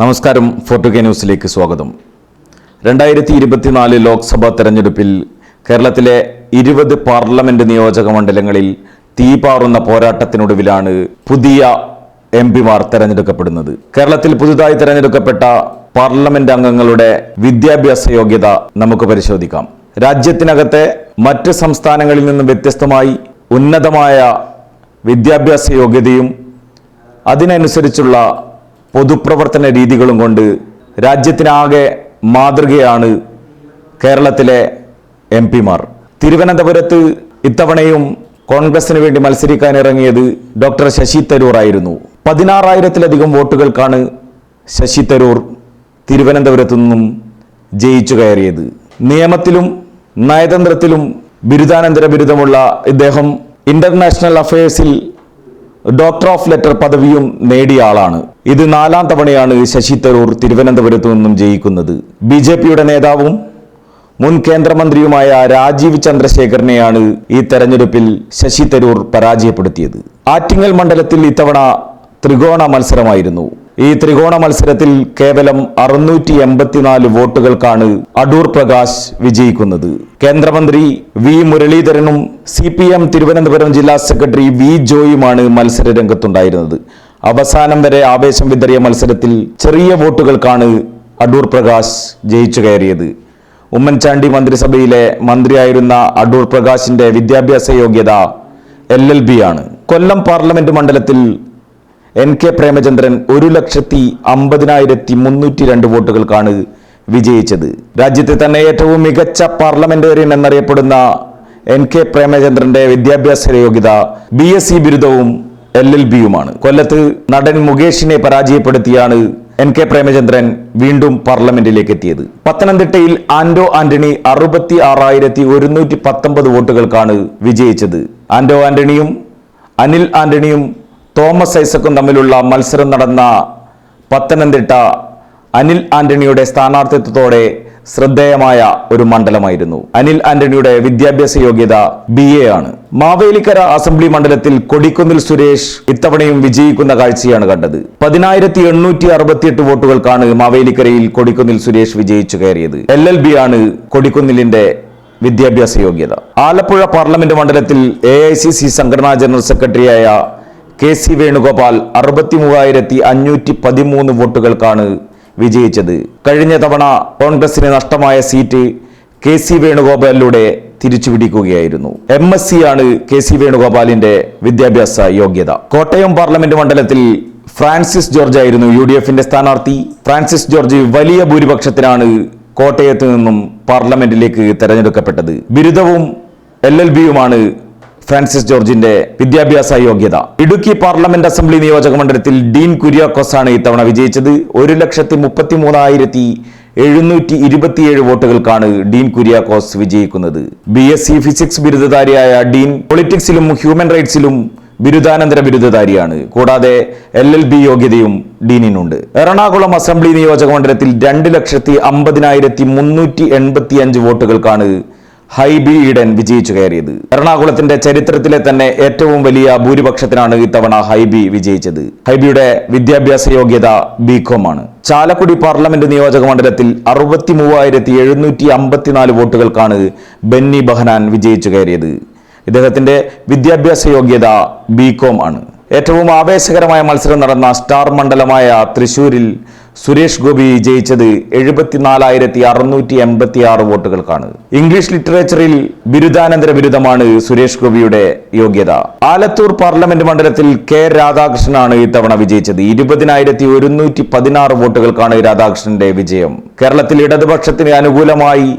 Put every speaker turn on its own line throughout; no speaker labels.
നമസ്കാരം ഫോർട്ടു കെ ന്യൂസിലേക്ക് സ്വാഗതം. രണ്ടായിരത്തി ഇരുപത്തിനാല് ലോക്സഭാ തെരഞ്ഞെടുപ്പിൽ കേരളത്തിലെ ഇരുപത് പാർലമെന്റ് നിയോജക മണ്ഡലങ്ങളിൽ തീപാറുന്ന പോരാട്ടത്തിനൊടുവിലാണ് പുതിയ എം പിമാർ തെരഞ്ഞെടുക്കപ്പെടുന്നത്. കേരളത്തിൽ പുതുതായി തെരഞ്ഞെടുക്കപ്പെട്ട പാർലമെന്റ് അംഗങ്ങളുടെ വിദ്യാഭ്യാസ യോഗ്യത നമുക്ക് പരിശോധിക്കാം. രാജ്യത്തിനകത്തെ മറ്റ് സംസ്ഥാനങ്ങളിൽ നിന്നും വ്യത്യസ്തമായി ഉന്നതമായ വിദ്യാഭ്യാസ യോഗ്യതയും അതിനനുസരിച്ചുള്ള പൊതുപ്രവർത്തന രീതികളും കൊണ്ട് രാജ്യത്തിനാകെ മാതൃകയാണ് കേരളത്തിലെ എം പിമാർ. തിരുവനന്തപുരത്ത് ഇത്തവണയും കോൺഗ്രസിന് വേണ്ടി മത്സരിക്കാൻ ഇറങ്ങിയത് ഡോക്ടർ ശശി തരൂർ ആയിരുന്നു. പതിനാറായിരത്തിലധികം വോട്ടുകൾക്കാണ് ശശി തരൂർ തിരുവനന്തപുരത്തു നിന്നും ജയിച്ചു കയറിയത്. നിയമത്തിലും നയതന്ത്രത്തിലും ബിരുദാനന്തര ബിരുദമുള്ള ഇദ്ദേഹം ഇന്റർനാഷണൽ അഫയേഴ്സിൽ ഡോക്ടർ ഓഫ് ലെറ്റർ പദവിയും നേടിയ ആളാണ്. ഇത് നാലാം തവണയാണ് ശശി തരൂർ തിരുവനന്തപുരത്തു നിന്നും ജയിക്കുന്നത്. ബി ജെ പിയുടെ നേതാവും മുൻ കേന്ദ്രമന്ത്രിയുമായ രാജീവ് ചന്ദ്രശേഖരനെയാണ് ഈ തെരഞ്ഞെടുപ്പിൽ ശശി തരൂർ പരാജയപ്പെടുത്തിയത്. ആറ്റിങ്ങൽ മണ്ഡലത്തിൽ ഇത്തവണ ത്രികോണ മത്സരമായിരുന്നു. ഈ ത്രികോണ മത്സരത്തിൽ കേവലം അറുന്നൂറ്റി എൺപത്തിനാല് വോട്ടുകൾക്കാണ് അടൂർ പ്രകാശ് വിജയിക്കുന്നത്. കേന്ദ്രമന്ത്രി വി മുരളീധരനും സി പി എം തിരുവനന്തപുരം ജില്ലാ സെക്രട്ടറി വി ജോയുമാണ് മത്സര രംഗത്തുണ്ടായിരുന്നത് അവസാനം വരെ ആവേശം വിതറിയ മത്സരത്തിൽ ചെറിയ വോട്ടുകൾക്കാണ് അടൂർ പ്രകാശ് ജയിച്ചു കയറിയത്. ഉമ്മൻചാണ്ടി മന്ത്രിസഭയിലെ മന്ത്രിയായിരുന്ന അടൂർ പ്രകാശിന്റെ വിദ്യാഭ്യാസ യോഗ്യത എൽ എൽ ബി ആണ്. കൊല്ലം പാർലമെന്റ് മണ്ഡലത്തിൽ എൻ കെ പ്രേമചന്ദ്രൻ ഒരു ലക്ഷത്തി അമ്പതിനായിരത്തി മുന്നൂറ്റി രണ്ട് വോട്ടുകൾക്കാണ് വിജയിച്ചത്. രാജ്യത്തെ തന്നെ ഏറ്റവും മികച്ച പാർലമെന്റേറിയൻ എന്നറിയപ്പെടുന്ന എൻ കെ പ്രേമചന്ദ്രന്റെ വിദ്യാഭ്യാസ യോഗ്യത ബി എസ് സി ബിരുദവും എൽ എൽ ബിയുമാണ് കൊല്ലത്ത് നടൻ മുകേഷിനെ പരാജയപ്പെടുത്തിയാണ് എൻ കെ പ്രേമചന്ദ്രൻ വീണ്ടും പാർലമെന്റിലേക്ക് എത്തിയത്. പത്തനംതിട്ടയിൽ ആന്റോ ആന്റണി അറുപത്തി ആറായിരത്തി ഒരുന്നൂറ്റി പത്തൊമ്പത് വോട്ടുകൾക്കാണ് വിജയിച്ചത്. ആന്റോ ആന്റണിയും അനിൽ ആന്റണിയും തോമസ് ഐസക്കും തമ്മിലുള്ള മത്സരം നടന്ന പത്തനംതിട്ട അനിൽ ആന്റണിയുടെ സ്ഥാനാർത്ഥിത്വത്തോടെ ശ്രദ്ധേയമായ ഒരു മണ്ഡലമായിരുന്നു. അനിൽ ആന്റണിയുടെ വിദ്യാഭ്യാസ യോഗ്യത ബി എ ആണ്. മാവേലിക്കര അസംബ്ലി മണ്ഡലത്തിൽ കൊടിക്കുന്നിൽ സുരേഷ് ഇത്തവണയും വിജയിക്കുന്ന കാഴ്ചയാണ് കണ്ടത്. പതിനായിരത്തി എണ്ണൂറ്റി അറുപത്തിയെട്ട് വോട്ടുകൾക്കാണ് മാവേലിക്കരയിൽ കൊടിക്കുന്നിൽ സുരേഷ് വിജയിച്ചു കയറിയത്. എൽ എൽ ബി ആണ് കൊടിക്കുന്നിലിന്റെ വിദ്യാഭ്യാസ യോഗ്യത. ആലപ്പുഴ പാർലമെന്റ് മണ്ഡലത്തിൽ എ ഐ സി സി സംഘടനാ ജനറൽ സെക്രട്ടറിയായ കെ സി വേണുഗോപാൽ അറുപത്തി മൂവായിരത്തി അഞ്ഞൂറ്റി പതിമൂന്ന് വോട്ടുകൾക്കാണ് വിജയിച്ചത്. കഴിഞ്ഞ തവണ കോൺഗ്രസിന് നഷ്ടമായ സീറ്റ് കെ സി വേണുഗോപാലിലൂടെ തിരിച്ചുപിടിക്കുകയായിരുന്നു. എം എസ് സി ആണ് കെ സി വേണുഗോപാലിന്റെ വിദ്യാഭ്യാസ യോഗ്യത. കോട്ടയം പാർലമെന്റ് മണ്ഡലത്തിൽ ഫ്രാൻസിസ് ജോർജ് ആയിരുന്നു യു ഡി എഫിന്റെ സ്ഥാനാർത്ഥി. ഫ്രാൻസിസ് ജോർജ് വലിയ ഭൂരിപക്ഷത്തിനാണ് കോട്ടയത്ത് നിന്നും പാർലമെന്റിലേക്ക് തെരഞ്ഞെടുക്കപ്പെട്ടത്. ബിരുദവും എൽ എൽ ബിയുമാണ് ഫ്രാൻസിസ് ജോർജിന്റെ വിദ്യാഭ്യാസ യോഗ്യത. ഇടുക്കി പാർലമെന്റ് അസംബ്ലി നിയോജക മണ്ഡലത്തിൽ ഡീൻ കുര്യാക്കോസാണ് ഇത്തവണ വിജയിച്ചത്. ഒരു ലക്ഷത്തി മുപ്പത്തി മൂന്നായിരത്തി എഴുന്നൂറ്റി ഇരുപത്തിയേഴ് വോട്ടുകൾക്കാണ് ഡീൻ കുര്യാക്കോസ് വിജയിക്കുന്നത്. ബി എസ് സി ഫിസിക്സ് ബിരുദധാരിയായ ഡീൻ പൊളിറ്റിക്സിലും ഹ്യൂമൻ റൈറ്റ്സിലും ബിരുദാനന്തര ബിരുദധാരിയാണ്. കൂടാതെ എൽ എൽ ബി യോഗ്യതയും ഡീനിനുണ്ട്. എറണാകുളം അസംബ്ലി നിയോജക മണ്ഡലത്തിൽ രണ്ട് ലക്ഷത്തി അമ്പതിനായിരത്തി മുന്നൂറ്റി എൺപത്തി അഞ്ച് വോട്ടുകൾക്കാണ് ഹൈബി ഈഡൻ വിജയിച്ചു കയറിയത്. എറണാകുളത്തിന്റെ ചരിത്രത്തിലെ തന്നെ ഏറ്റവും വലിയ ഭൂരിപക്ഷത്തിനാണ് ഇത്തവണ ഹൈബി വിജയിച്ചത്. ഹൈബിയുടെ വിദ്യാഭ്യാസ യോഗ്യത ബികോം ആണ്. ചാലക്കുടി പാർലമെന്റ് നിയോജക മണ്ഡലത്തിൽ അറുപത്തി മൂവായിരത്തി എഴുന്നൂറ്റി അമ്പത്തിനാല് വോട്ടുകൾക്കാണ് ബെന്നി ബഹനാൻ വിജയിച്ചു കയറിയത്. ഇദ്ദേഹത്തിന്റെ വിദ്യാഭ്യാസ യോഗ്യത ബികോം ആണ്. ഏറ്റവും ആവേശകരമായ മത്സരം നടന്ന സ്റ്റാർ മണ്ഡലമായ തൃശൂരിൽ സുരേഷ് ഗോപി ജയിച്ചത് എഴുപത്തിനാലായിരത്തി അറുന്നൂറ്റി എൺപത്തി ആറ് വോട്ടുകൾക്കാണ്. ഇംഗ്ലീഷ് ലിറ്ററേച്ചറിൽ ബിരുദാനന്തര ബിരുദമാണ് സുരേഷ് ഗോപിയുടെ യോഗ്യത. ആലത്തൂർ പാർലമെന്റ് മണ്ഡലത്തിൽ കെ രാധാകൃഷ്ണനാണ് ഇത്തവണ വിജയിച്ചത്. ഇരുപതിനായിരത്തി ഒരുന്നൂറ്റി പതിനാറ് വോട്ടുകൾക്കാണ് രാധാകൃഷ്ണന്റെ വിജയം. കേരളത്തിൽ ഇടതുപക്ഷത്തിന് അനുകൂലമായി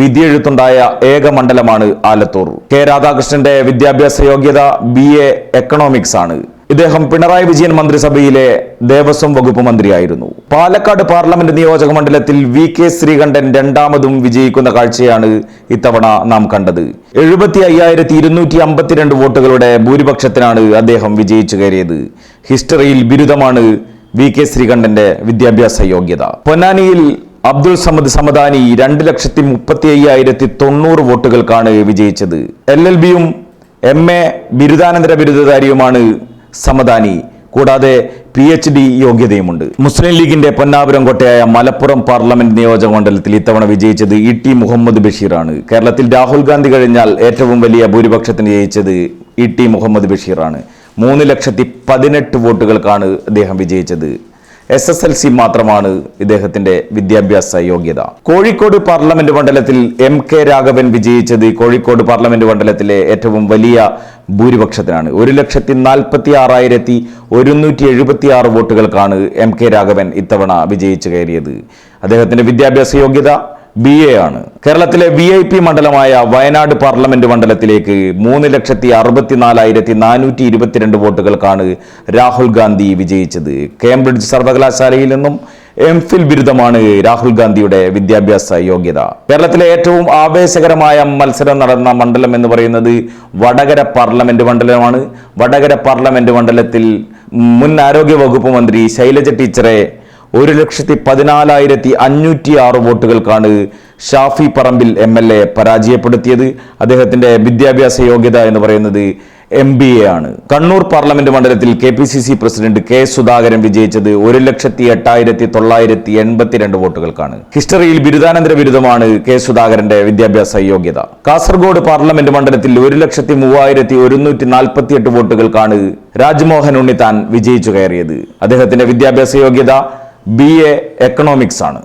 വിധിയെഴുത്തുണ്ടായ ഏക മണ്ഡലമാണ് ആലത്തൂർ. കെ രാധാകൃഷ്ണന്റെ വിദ്യാഭ്യാസ യോഗ്യത ബി എ എക്കണോമിക്സ് ആണ്. ഇദ്ദേഹം പിണറായി വിജയൻ മന്ത്രിസഭയിലെ ദേവസ്വം വകുപ്പ് മന്ത്രിയായിരുന്നു. പാലക്കാട് പാർലമെന്റ് നിയോജക മണ്ഡലത്തിൽ വി കെ ശ്രീകണ്ഠൻ രണ്ടാമതും വിജയിക്കുന്ന കാഴ്ചയാണ് ഇത്തവണ നാം കണ്ടത്. എഴുപത്തി അയ്യായിരത്തി ഇരുന്നൂറ്റി അമ്പത്തിരണ്ട് വോട്ടുകളുടെ ഭൂരിപക്ഷത്തിനാണ് അദ്ദേഹം വിജയിച്ചു കയറിയത്. ഹിസ്റ്ററിയിൽ ബിരുദമാണ് വി കെ ശ്രീകണ്ഠന്റെ വിദ്യാഭ്യാസ യോഗ്യത. പൊന്നാനിയിൽ അബ്ദുൾ സമദ് സമദാനി രണ്ട് ലക്ഷത്തി മുപ്പത്തി അയ്യായിരത്തി തൊണ്ണൂറ് വോട്ടുകൾക്കാണ് വിജയിച്ചത്. എൽ എൽ ബിയും എം എ ബിരുദാനന്തര ബിരുദധാരിയുമാണ് സമദാനി. കൂടാതെ പി എച്ച് ഡി യോഗ്യതയുമുണ്ട്. മുസ്ലിം ലീഗിന്റെ പൊന്നാപുരം കോട്ടയായ മലപ്പുറം പാർലമെന്റ് നിയോജക മണ്ഡലത്തിൽ ഇത്തവണ വിജയിച്ചത് ഇ ടി മുഹമ്മദ് ബഷീറാണ്. കേരളത്തിൽ രാഹുൽ ഗാന്ധി കഴിഞ്ഞാൽ ഏറ്റവും വലിയ ഭൂരിപക്ഷത്തിന് ജയിച്ചത് ഇ ടി മുഹമ്മദ് ബഷീറാണ്. മൂന്ന് ലക്ഷത്തി പതിനെട്ട് വോട്ടുകൾക്കാണ് അദ്ദേഹം വിജയിച്ചത്. എസ് എസ് എൽ സി മാത്രമാണ് ഇദ്ദേഹത്തിന്റെ വിദ്യാഭ്യാസ യോഗ്യത. കോഴിക്കോട് പാർലമെന്റ് മണ്ഡലത്തിൽ എം കെ രാഘവൻ വിജയിച്ചത് കോഴിക്കോട് പാർലമെന്റ് മണ്ഡലത്തിലെ ഏറ്റവും വലിയ ഭൂരിപക്ഷത്തിനാണ്. ഒരു ലക്ഷത്തി നാൽപ്പത്തി ആറായിരത്തി ഒരുന്നൂറ്റി എഴുപത്തി ആറ് വോട്ടുകൾക്കാണ് എം കെ രാഘവൻ ഇത്തവണ വിജയിച്ചു കയറിയത്. അദ്ദേഹത്തിന്റെ വിദ്യാഭ്യാസ യോഗ്യത ബി എ ആണ്. കേരളത്തിലെ വി ഐ പി മണ്ഡലമായ വയനാട് പാർലമെന്റ് മണ്ഡലത്തിലേക്ക് മൂന്ന് ലക്ഷത്തി അറുപത്തിനാലായിരത്തി നാനൂറ്റി ഇരുപത്തിരണ്ട് വോട്ടുകൾക്കാണ് രാഹുൽ ഗാന്ധി വിജയിച്ചത്. കേംബ്രിഡ്ജ് സർവകലാശാലയിൽ നിന്നും എം ഫിൽ ബിരുദമാണ് രാഹുൽ ഗാന്ധിയുടെ വിദ്യാഭ്യാസ യോഗ്യത. കേരളത്തിലെ ഏറ്റവും ആവേശകരമായ മത്സരം നടന്ന മണ്ഡലം എന്ന് പറയുന്നത് വടകര പാർലമെന്റ് മണ്ഡലമാണ്. വടകര പാർലമെന്റ് മണ്ഡലത്തിൽ മുൻ ആരോഗ്യ വകുപ്പ് മന്ത്രി ശൈലജ ടീച്ചറെ ഒരു ലക്ഷത്തി പതിനാലായിരത്തി അഞ്ഞൂറ്റി ആറ് വോട്ടുകൾക്കാണ് Shafi Parambil M L A പരാജയപ്പെടുത്തിയത്. അദ്ദേഹത്തിന്റെ വിദ്യാഭ്യാസ യോഗ്യത എന്ന് പറയുന്നത് എം ബി എ ആണ്. കണ്ണൂർ പാർലമെന്റ് മണ്ഡലത്തിൽ K P C C president K Sudhakaran വിജയിച്ചത് ഒരു ലക്ഷത്തി എട്ടായിരത്തി തൊള്ളായിരത്തി എൺപത്തിരണ്ട് വോട്ടുകൾക്കാണ്. ഹിസ്റ്ററിയിൽ ബിരുദാനന്തര ബിരുദമാണ് കെ സുധാകരന്റെ വിദ്യാഭ്യാസ യോഗ്യത. കാസർഗോഡ് പാർലമെന്റ് മണ്ഡലത്തിൽ ഒരു ലക്ഷത്തി മൂവായിരത്തി ഒരുന്നൂറ്റി നാൽപ്പത്തി എട്ട് വോട്ടുകൾക്കാണ് രാജ്മോഹൻ ഉണ്ണിത്താൻ വിജയിച്ചു കയറിയത്. അദ്ദേഹത്തിന്റെ വിദ്യാഭ്യാസ യോഗ്യത ബി എ എക്കണോമിക്സ് ആണ്.